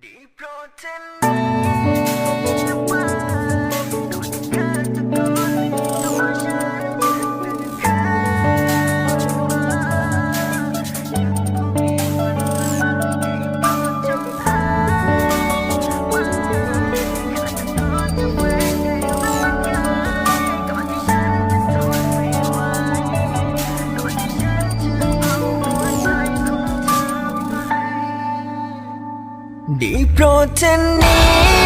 Deep protected. ดีโปรดเธอนี้